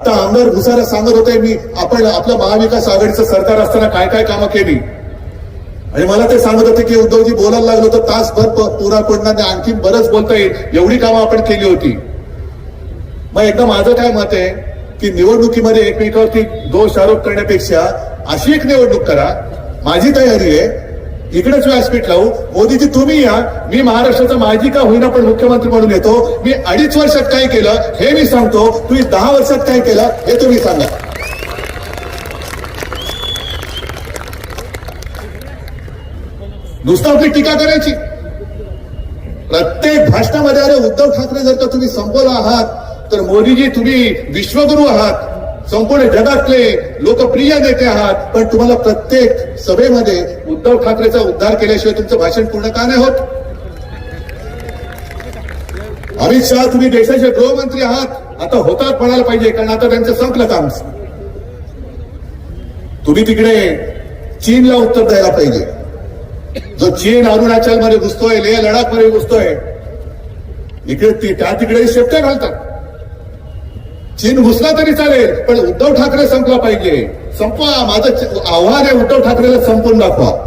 आता आमदार भुसारा सांगत होते मी आपण आपलं महाविकास आघाडीचं सरकार असताना काय काय कामं केली? आणि मला ते सांगत होते की उद्धवजी बोलायला लागलो तर तासभर पुरा पडणार नाही आणखी बरंच बोलता येईल. एवढी कामं आपण केली होती. मग एकदा माझं काय मत आहे की निवडणुकीमध्ये एकमेकावरती दोष आरोप करण्यापेक्षा अशी एक निवडणूक करा. माझी तयारी आहे इकडेच व्यासपीठ लावू. मोदीजी तुम्ही या. मी महाराष्ट्राचा माजी का होईना पण मुख्यमंत्री म्हणून येतो. मी अडीच वर्षात काय केलं हे मी सांगतो. तुम्ही दहा वर्षात काय केलं हे तुम्ही सांगा. नुसतं आपली टीका करायची. प्रत्येक भाषणामध्ये अरे उद्धव ठाकरे जर का तुम्ही संपवला आहात तर मोदीजी तुम्ही विश्वगुरु आहात. संपूर्ण जगातले लोकप्रिय नेते आहात. पण तुम्हाला प्रत्येक सभेमध्ये उद्धव ठाकरेचा उद्धार केल्याशिवाय तुमचं भाषण पूर्ण का नाही होत? अमित शहा तुम्ही देशाचे गृहमंत्री आहात. आता होतात म्हणायला पाहिजे कारण आता त्यांचं संपलं काम. तुम्ही तिकडे चीनला उत्तर द्यायला पाहिजे. जो चीन अरुणाचलमध्ये घुसतोय लेह लडाखमध्ये घुसतोय इकडे ती- त्या तिकडे शेपटे घालतात. चीन घुसला तरी चालेल पण उद्धव ठाकरे संपला पाहिजे. संपवा माझं आव्हान आहे उद्धव ठाकरेला संपून दाखवा.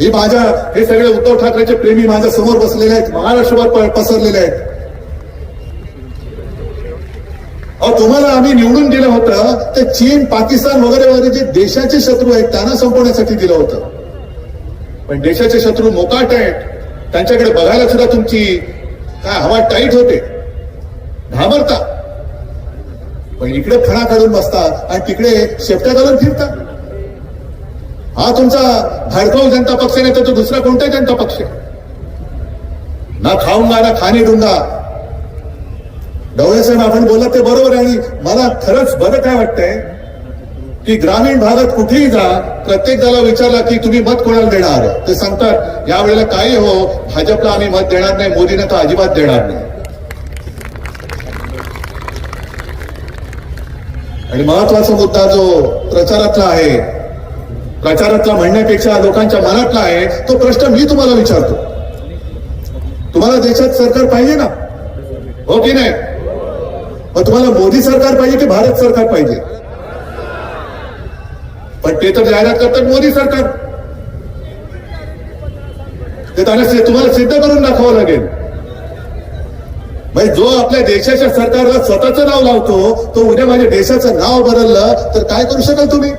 हे माझ्या हे सगळे उद्धव ठाकरेचे प्रेमी माझ्यासमोर बसलेले आहेत महाराष्ट्रभर पसरलेले आहेत. अहो तुम्हाला आम्ही निवडून दिलं होतं ते चीन पाकिस्तान वगैरे वगैरे जे देशाचे शत्रू आहेत त्यांना संपवण्यासाठी दिलं होतं. पण देशाचे शत्रू मोकाट आहेत. त्यांच्याकडे बघायला सुद्धा तुमची काय हवा टाईट होते. घाबरता. पण इकडे फणा काढून बसतात आणि तिकडे शेपट्या घालून फिरतात. हा तुमचा भाडकाऊ जनता पक्ष नाही तर तो दुसरा कोणताही जनता पक्ष ना खाऊंगा ना खाणे डुंगा. डवळे साहेब आपण बोलत ते बरोबर आहे आणि मला खरंच बरं काय वाटतंय की ग्रामीण भागात कुठेही जा प्रत्येक जणाला विचारला की तुम्ही मत कोणाला देणार? ते सांगतात यावेळेला काही हो भाजपला आम्ही मत देणार नाही मोदीने तर अजिबात देणार नाही. आणि महत्त्वाचा मुद्दा जो प्रचारातला आहे प्रचारातला म्हणण्यापेक्षा लोकांच्या मनातला आहे तो प्रश्न मी तुम्हाला विचारतो. तुम्हाला देशात सरकार पाहिजे ना? हो की नाही? मग तुम्हाला मोदी सरकार पाहिजे की भारत सरकार पाहिजे? पण ते तर जाहिरात करतात मोदी सरकार. ते त्यांना तुम्हाला सिद्ध करून दाखवावं लागेल. म्हणजे जो आपल्या देशाच्या सरकारला स्वतःचं नाव लावतो तो उद्या माझ्या देशाचं नाव बदललं तर काय करू शकाल तुम्ही?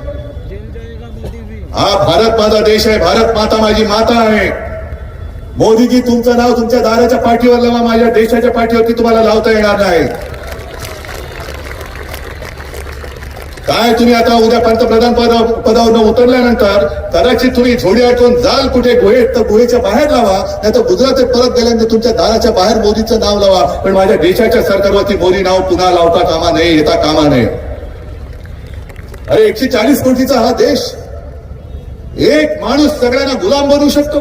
हा भारत माझा देश आहे भारत माता माझी माता आहे. मोदीजी तुमचं नाव तुमच्या दाराच्या पाठीवर लावा माझ्या देशाच्या पाठीवरती तुम्हाला लावता येणार नाही. काय तुम्ही आता उद्या पंतप्रधान पदा पदावर उतरल्यानंतर कदाचित तुम्ही झोडी आटवून जाल कुठे गुहेत तर गुहेच्या बाहेर लावा नाही तर गुजरात परत गेल्यानंतर तुमच्या दाराच्या बाहेर मोदीचं नाव लावा. पण माझ्या देशाच्या सरकारवरती मोदी नाव पुन्हा लावता कामा नये येता कामा नये. अरे एकशे चाळीस कोटीचा हा देश एक माणूस सगळ्यांना गुलाम बनवू शकतो.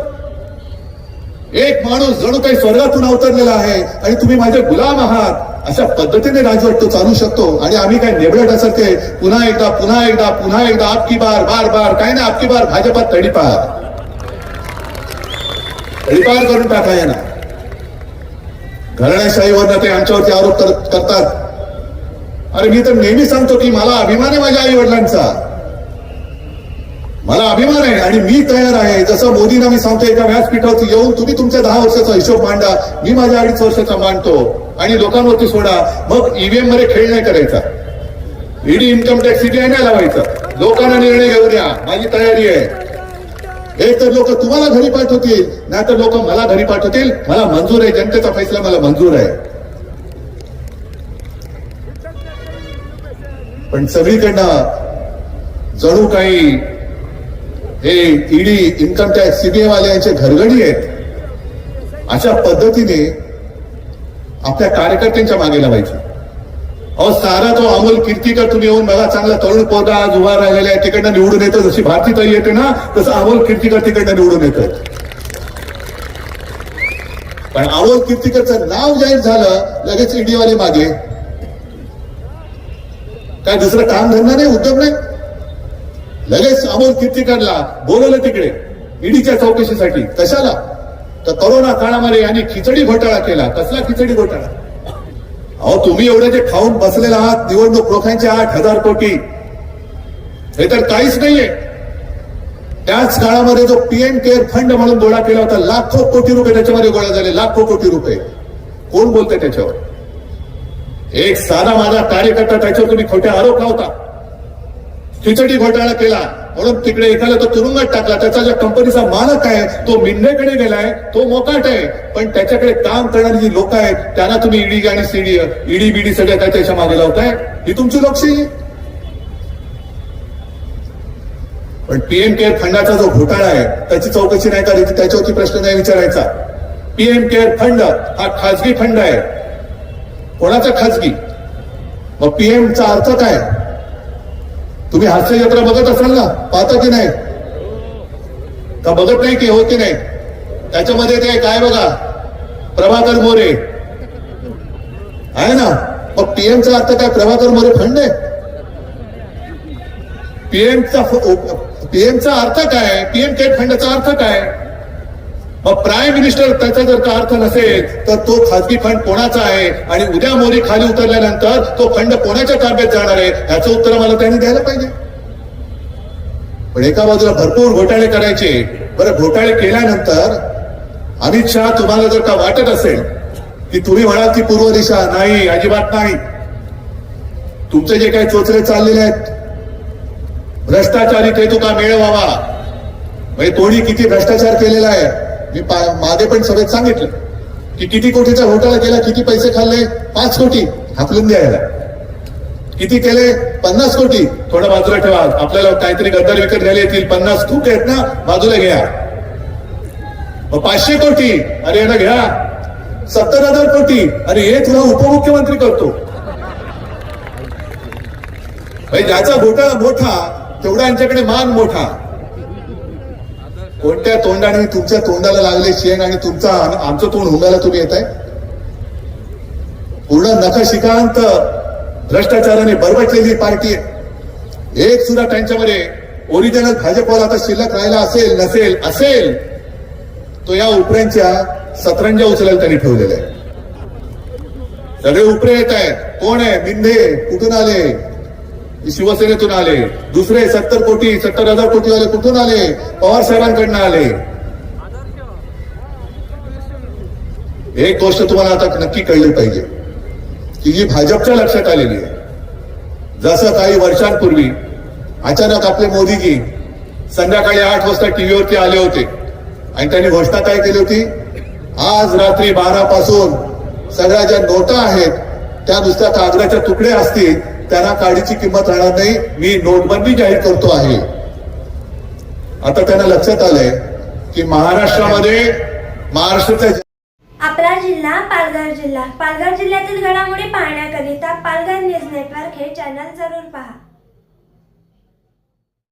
एक माणूस जणू काही स्वर्गातून अवतरलेला आहे आणि तुम्ही माझे गुलाम आहात. अशा पद्धतीने राजवट तो चालू शकतो. आणि आम्ही काय नेबळटासारखे पुन्हा एकदा पुन्हा एकदा पुन्हा एकदा आपकी बार बार बार. काय ना आपकी बार. भाजपात तडीपार. तडीपार करून टाका ना घराण्याशाहीवर ते आमच्यावरती आरोप करतात. अरे मी तर नेहमी सांगतो की मला अभिमान आहे माझ्या आई वडिलांचा मला अभिमान आहे आणि मी तयार आहे. जसं मोदींना मी सांगतो एका व्यासपीठावरती येऊन तुम्ही तुमच्या दहा वर्षाचा हिशोब मांडा. मी माझ्या अडीच वर्षाचा मांडतो. आणि लोकांवरती सोडा. मग ईव्हीएममध्ये खेळ नाही करायचा. ईडी इन्कम टॅक्स सीबीआय नाही लावायचा. लोकांना निर्णय घेऊ द्या. माझी तयारी आहे. एक तर लोक तुम्हाला घरी पाठवतील. नाही तर लोक मला घरी पाठवतील. मला मंजूर आहे. जनतेचा फैसला मला मंजूर आहे. पण सगळीकडनं जणू काही हे ईडी इन्कम टॅक्स सीबीआय वाल्यांचे घरगडी आहेत. अशा पद्धतीने आपल्या कार्यकर्त्यांच्या मागे लावायचं. अहो सारा तो अमोल कीर्तीकर तुम्ही येऊन बघा चांगला तरुण पोरगा आज उभा राहिलेला आहे तिकडनं निवडून येतं. जशी भारती येते ना तसं अमोल कीर्तीकर तिकडनं निवडून येत. पण अमोल कीर्तीकरचं नाव जाहीर झालं लगेच ईडीवाले मागे. काय दुसरं काम धंदा नाही उद्योग नाही? लगेच अमोल कीर्तिकरला बोलवलं तिकडे ईडीच्या चौकशीसाठी. कशाला? तर करोना काळामध्ये यांनी खिचडी घोटाळा केला. कसला खिचडी घोटाळा? अहो तुम्ही एवढे जे खाऊन बसलेला आहात निवडणूक रोख्यांचे आठ हजार कोटी. हे तर काहीच नाहीये. त्याच काळामध्ये जो पीएम केअर फंड म्हणून गोळा केला होता लाखो कोटी रुपये त्याच्यामध्ये गोळा झाले लाखो कोटी रुपये. कोण बोलते त्याच्यावर? एक साधा माझा कार्यकर्ता त्याच्यावर तुम्ही खोटे आरोप लावता. खिचडी घोटाळा केला. म्हणून तिकडे एकाला तो तुरुंगात टाकला. त्याचा ज्या कंपनीचा मालक आहे तो मिंढेकडे गेलाय तो मोकाट आहे. पण त्याच्याकडे काम करणारी जी लोक आहेत त्यांना तुम्ही ईडी आणि सीडी ईडी बीडी सगळ्या त्याच्यामागे लावताय. ही तुमची लोकशाही पण पीएम केअर फंडाचा जो घोटाळा आहे त्याची चौकशी नाही करायची त्याच्यावरती प्रश्न नाही विचारायचा. पीएम केअर फंड हा खाजगी फंड आहे. कोणाचा खाजगी? मग पीएमचा अर्थ काय? तुम्ही हास्य जत्रा बघत असाल ना पाहता की नाही? का बघत नाही की हो की नाही? त्याच्यामध्ये ते काय बघा? प्रभाकर मोरे. आहे ना? मग पीएमचा अर्थ काय? प्रभाकर मोरे फंड आहे? पीएमचा पीएमचा अर्थ काय? पीएम केट फंडचा अर्थ काय? मग प्राईम मिनिस्टर त्याचा जर का अर्थ नसेल तर तो खासगी फंड कोणाचा आहे? आणि उद्या मोदी खाली उतरल्यानंतर तो फंड कोणाच्या ताब्यात जाणार आहे? याचं उत्तर मला त्यांनी द्यायला पाहिजे. पण एका बाजूला भरपूर घोटाळे करायचे. बरं घोटाळे केल्यानंतर अमित शहा तुम्हाला जर का वाटत असेल की तुम्ही म्हणाल की पूर्व दिशा नाही अजिबात नाही तुमचे जे काही चोचरे चाललेले आहेत भ्रष्टाचारी ते तुका मेळ व्हावा म्हणजे कोणी किती भ्रष्टाचार केलेला आहे. मी मागे पण सभेत सांगितलं की किती कोटीचा घोटाळा केला किती पैसे खाल्ले? पाच कोटी हाकलून द्यायला. किती केले? पन्नास कोटी. थोडं बाजूला ठेवा. आपल्याला काहीतरी गद्दार विकत घ्यायला येतील. पन्नास खूप आहेत ना बाजूला घ्या. मग पाचशे कोटी. अरे ना घ्या. सत्तर हजार कोटी. अरे हे तुला उपमुख्यमंत्री करतो. ज्याचा घोटाळा मोठा तेवढा यांच्याकडे मान मोठा. कोणत्या तोंडाने तुमच्या तोंडाला लागले शेंग आणि तुमचा आमचं तोंड हुंगायला तुम्ही येत आहे पूर्ण नखशिकांत भ्रष्टाचाराने बरबटलेली पार्टी आहे. एक सुद्धा त्यांच्यामध्ये ओरिजिनल भाजपवाला आता शिल्लक राहिला असेल नसेल असेल तो या उपऱ्यांच्या सतरंजा उचलायला त्यांनी ठेवलेला आहे सगळे उपरे येत आहेत. कोण आहे? मिंधे कुठून आले? शिवसेनेतून आले दुसरे सत्तर कोटी सत्तर हजार कोटी वाले कुठून आले? पवार साहेबांकडनं आले। एक गोष्ट तुम्हाला आता नक्की कळली पाहिजे की ही भाजपच्या लक्षात आलेली आहे. जसं काही वर्षांपूर्वी अचानक आपले मोदीजी संध्याकाळी आठ वाजता टीव्हीवरती आले होते आणि त्यांनी घोषणा काय केली होती? आज रात्री बारा पासून सगळ्या ज्या नोटा आहेत त्या नुसत्या कागदाच्या तुकडे असतील त्यांना काडीची किंमत राहणार नाही. मी नोटबंदी जाहीर करतो आहे. आता त्यांना लक्षात आलंय की महाराष्ट्रामध्ये महाराष्ट्राच्या आपला जिल्हा पालघर जिल्हा. पालघर जिल्ह्यातील घडामोडी पाहण्याकरिता पालघर न्यूज नेटवर्क हे चॅनल जरूर पहा.